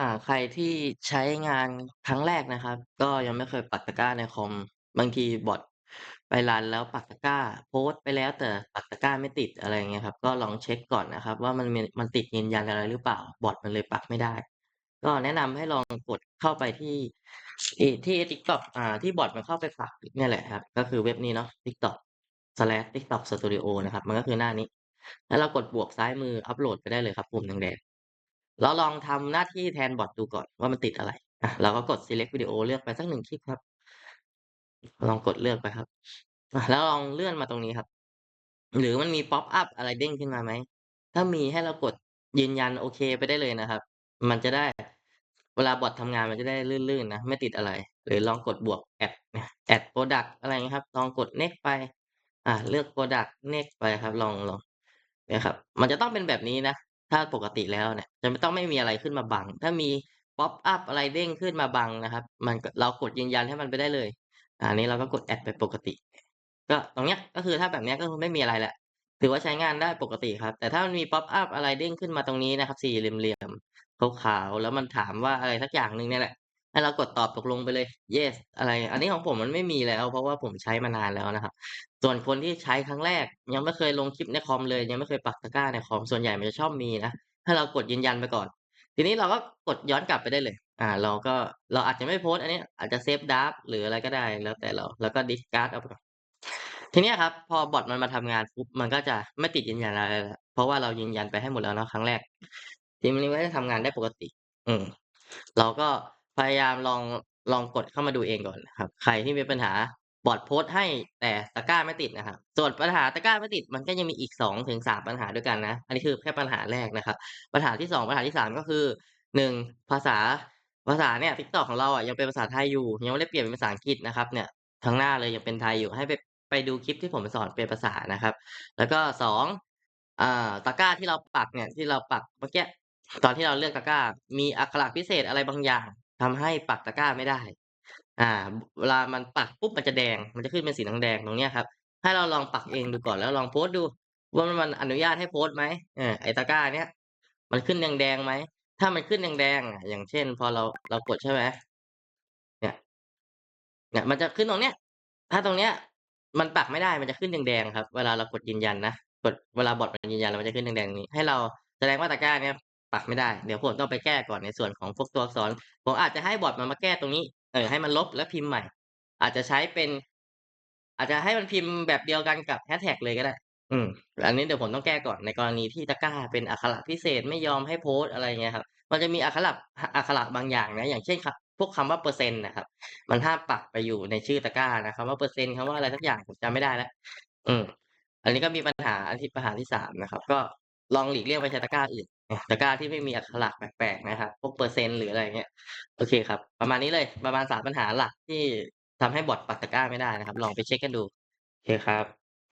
อ่า ใครที่ใช้งานครั้งแรกนะครับ ก็ยังไม่เคยปักตะกร้าในคอม บางทีบอตไปรันแล้วปักตะกร้า โพสต์ไปแล้วแต่ปักตะกร้าไม่ติดอะไรอย่างเงี้ยครับ ก็ลองเช็กก่อนนะครับ ว่ามันมีมันติดยืนยันอะไรหรือเปล่า บอตมันเลยปักไม่ได้ ก็แนะนำให้ลองกดเข้าไปที่อีที่ TikTok อ่า ที่บอตมันเข้าไปปักเนี่ยแหละครับ ก็คือเว็บนี้เนาะ TikTok/TikTok Studio นะครับ มันก็คือหน้านี้ แล้วเรากดบวกซ้ายมืออัปโหลดไปได้เลยครับปุ่มแดงๆ เราลองทำหน้าที่แทนบอตดูก่อนว่ามันติดอะไรอะเราก็กด select วิดีโอเลือกไปสัก1คลิปครับ ลองกดเลือกไปครับแล้วลองเลื่อนมาตรงนี้ครับ หรือมันมีพ็อปอัปอะไรเด้งขึ้นมาไหม ถ้ามีให้เรากดยืนยันโอเคไปได้เลยนะครับ มันจะได้เวลาบอตทำงานมันจะได้ลื่นๆนะ ไม่ติดอะไร หรือลองกดบวก add นะ add product อะไรงี้ครับ ลองกด next ไป อ่าเลือก product next ไปครับ ลองลองนี่ยครับ มันจะต้องเป็นแบบนี้นะ ถ้าปกติแล้วเนี่ย จะไม่ต้องไม่มีอะไรขึ้นมาบัง ถ้ามีป๊อปอัพอะไรเด้งขึ้นมาบังนะครับ มันก็เรากดยืนยันให้มันไปได้เลย อันนี้เราก็กดแอดไปปกติ ก็ตรงเนี้ยก็คือถ้าแบบเนี้ยก็ไม่มีอะไรแหละ ถือว่าใช้งานได้ปกติครับ แต่ถ้ามันมีป๊อปอัพอะไรเด้งขึ้นมาตรงนี้นะครับ สี่เหลี่ยมๆขาวๆแล้วมันถามว่าอะไรสักอย่างหนึ่งเนี่ยแหละ ให้เรากดตอบตกลงไปเลย yes อะไร อันนี้ของผมมันไม่มีแล้ว เพราะว่าผมใช้มานานแล้วนะครับ ส่วนคนที่ใช้ครั้งแรก ยังไม่เคยลงคลิปในคอมเลย ยังไม่เคยปักตะกร้าในคอมส่วนใหญ่มันจะชอบมีนะให้เรากดยืนยันไปก่อน ทีนี้เราก็กดย้อนกลับไปได้เลย อ่า เราก็เราอาจจะไม่โพสต์อันนี้ อาจจะเซฟดราฟต์หรืออะไรก็ได้ แล้วแต่เราแล้วก็ดิสการ์ดเอาไปก่อนทีนี้ครับ พอบอตมันมาทำงานปุ๊บมันก็จะไม่ติดยืนยันอะไรแล้วเพราะว่าเรายืนยันไปให้หมดแล้วเนาะครั้งแรกทีนี้มันก็จะทำงานได้ปกติ อืมเราก็ พยายามลองลองกดเข้ามาดูเองก่อนนะครับ ใครที่มีปัญหาบอตโพสต์ให้แต่ตะกร้าไม่ติดนะครับ ส่วนปัญหาตะกร้าไม่ติดมันก็ยังมีอีก2-3ปัญหาด้วยกันนะ อันนี้คือแค่ปัญหาแรกนะครับ ปัญหาที่ 2 ปัญหาที่ 3 ก็คือ 1 ภาษาภาษาเนี่ย TikTok ของเราอะยังเป็นภาษาไทยอยู่ ยังไม่ได้เปลี่ยนเป็นภาษาอังกฤษนะครับเนี่ยทั้งหน้าเลยยังเป็นไทยอยู่ให้ไปไปดูคลิปที่ผมสอนเป็นภาษานะครับ แล้วก็2อ่าตะกร้าที่เราปักเนี่ยที่เราปักเมื่อกี้ตอนที่เราเลือกตะกร้า มีอักขระพิเศษอะไรบางอย่าง ทำให้ปักตะกร้าไม่ได้ อ่า เวลามันปักปุ๊บมันจะแดง มันจะขึ้นเป็นสีแดงๆตรงเนี้ยครับ ให้เราลองปักเองดูก่อนแล้วลองโพสต์ดูว่ามันอนุญาตให้โพสต์ไหมเออไอ้ตะกร้าเนี้ยมันขึ้นแดงๆไหม ถ้ามันขึ้นแดงๆอะอย่างเช่น พอเราเรากดใช่ไหมเนี่ย เนี่ย มันจะขึ้นตรงเนี้ย ถ้าตรงเนี้ย มันปักไม่ได้มันจะขึ้นแดงๆครับ เวลาเรากดยืนยันนะ กดเวลาบอตมันยืนยันแล้วมันจะขึ้นแดงๆตรงนี้ ให้เราแสดงว่าตะกร้าเนี้ย ปักไม่ได้ เดี๋ยวผมต้องไปแก้ก่อนในส่วนของพวกตัวอักษร ผมอาจจะให้บอตมันมาแก้ตรงนี้ เออให้มันลบแล้วพิมพ์ใหม่ อาจจะใช้เป็น อาจจะให้มันพิมพ์แบบเดียวกันกับ hashtag เลยก็ได้ อืม อันนี้เดี๋ยวผมต้องแก้ก่อนในกรณีที่ตะกร้าเป็นอักขระพิเศษไม่ยอมให้โพสอะไรเงี้ยครับ มันจะมีอักขระอักขระบางอย่างนะ อย่างเช่นคพวกคำว่าเปอร์เซ็นต์นะครับ มันห้ามปักไปอยู่ในชื่อตะกร้านะคำว่าเปอร์เซ็นต์คำว่าอะไรสักอย่างผมจำไม่ได้แล้ว อืม อันนี้ก็มีปัญหาอันที่ปัญหาที่3นะครับ ก็ลองหลีกเลี่ยงไปใช้ตะกร้าอื่น ตะกร้าที่ไม่มีอักขระแปลกๆนะครับพวกเปอร์เซ็นต์หรืออะไรเงี้ยโอเคครับ ประมาณนี้เลยประมาณสามปัญหาหลักที่ทำให้บอดปักตะกร้าไม่ได้นะครับ ลองไปเช็คกันดูโอเคครับ